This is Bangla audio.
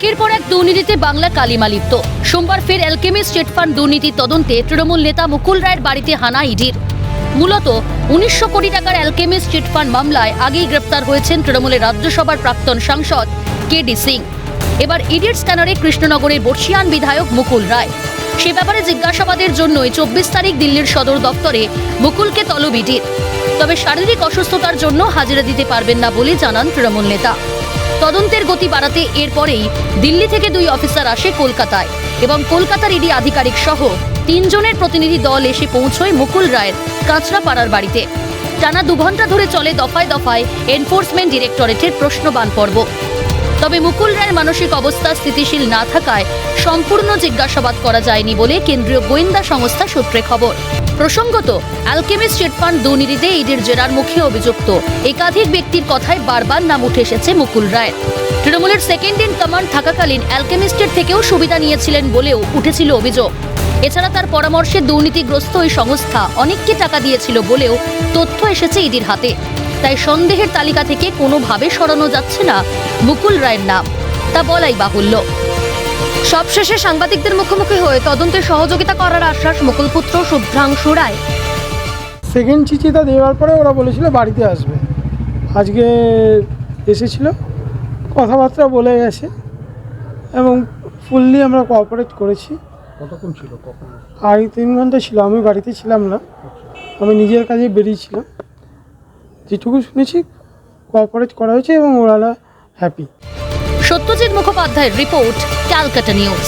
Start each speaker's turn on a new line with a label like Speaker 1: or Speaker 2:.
Speaker 1: একের পর এক দুর্নীতিতে বাংলা কালিমা লিপ্ত। সোমবার ফের অ্যালকেমি স্টেট ফান্ড দুর্নীতি তদন্তে তৃণমূল নেতা মুকুল রায়ের বাড়িতে হানা ইডির। মূলত উনিশশো কোটি টাকার অ্যালকেমি স্টেট ফান্ড মামলায় আগেই গ্রেপ্তার হয়েছেন তৃণমূলের রাজ্যসভার প্রাক্তন সাংসদ কে ডি সিং। এবার ইডির স্ক্যানারে কৃষ্ণনগরের বর্ষিয়ান বিধায়ক মুকুল রায়। সে ব্যাপারে জিজ্ঞাসাবাদের জন্যই চব্বিশ তারিখ দিল্লির সদর দপ্তরে মুকুলকে তলব ইডির তবে শারীরিক অসুস্থতার জন্য হাজিরা দিতে পারবেন না বলে জানান তৃণমূল নেতা। তদন্তের গতি বাড়াতে এরপরেই দিল্লি থেকে দুই অফিসার আসে কলকাতায় এবং কলকাতার ইডি আধিকারিক সহ তিনজনের প্রতিনিধি দল এসে পৌঁছয় মুকুল রায়ের কাঁচরাপাড়ার বাড়িতে। টানা দু ঘণ্টা ধরে চলে দফায় দফায় এনফোর্সমেন্ট ডিরেক্টরেটের প্রশ্নবান পর্ব। তবে মুকুল রায়ের মানসিক অবস্থা স্থিতিশীল না থাকায় সম্পূর্ণ জিজ্ঞাসাবাদ করা যায়নি বলে কেন্দ্রীয় গোয়েন্দা সংস্থা সূত্রে খবর। প্রসঙ্গত অ্যালকেমিস্ট চিট ফান্ড দুর্নীতিতে ইডির জেরার মুখে অভিযুক্ত। একাধিক ব্যক্তির কথায় বারবার নাম উঠে এসেছে মুকুল রায়ের তৃণমূলের সেকেন্ড ইন কমান্ড থাকাকালীন অ্যালকেমিস্টের থেকেও সুবিধা নিয়েছিলেন বলেও উঠেছিল অভিযোগ। এছাড়া তার পরামর্শে দুর্নীতিগ্রস্ত ওই সংস্থা অনেককে টাকা দিয়েছিল বলেও তথ্য এসেছে ইডির হাতে। তাই সন্দেহের তালিকা থেকে কোনোভাবে সরানো যাচ্ছে না মুকুল রায়ের নাম। তা বলাই বাহুল্য।
Speaker 2: সবশেষে সাংবাদিকদের মুখোমুখি হয়ে তদন্তে সহযোগিতা করার আশ্বাস মুকুলপুত্র শুভ্রাংশু রায়।
Speaker 3: সেকেন্ড চিঠিটা দেওয়ার পরে ওরা বলেছিল বাড়িতে আসবে। আজকে এসেছিল কথাবার্তা বলে গেছে এবং ফুললি আমরা কোঅপারেট করেছি।
Speaker 4: কতক্ষণ ছিল কখন?
Speaker 3: আড়াই তিন ঘণ্টা ছিল আমি বাড়িতে ছিলাম না। আমি নিজের কাজে বেরিয়েছিলাম। যেটুকু শুনেছি কোঅপারেট করা হয়েছে এবং ওরা হ্যাপি
Speaker 1: সত্যজিৎ মুখোপাধ্যায়ের রিপোর্ট ক্যালকাটা নিউজ।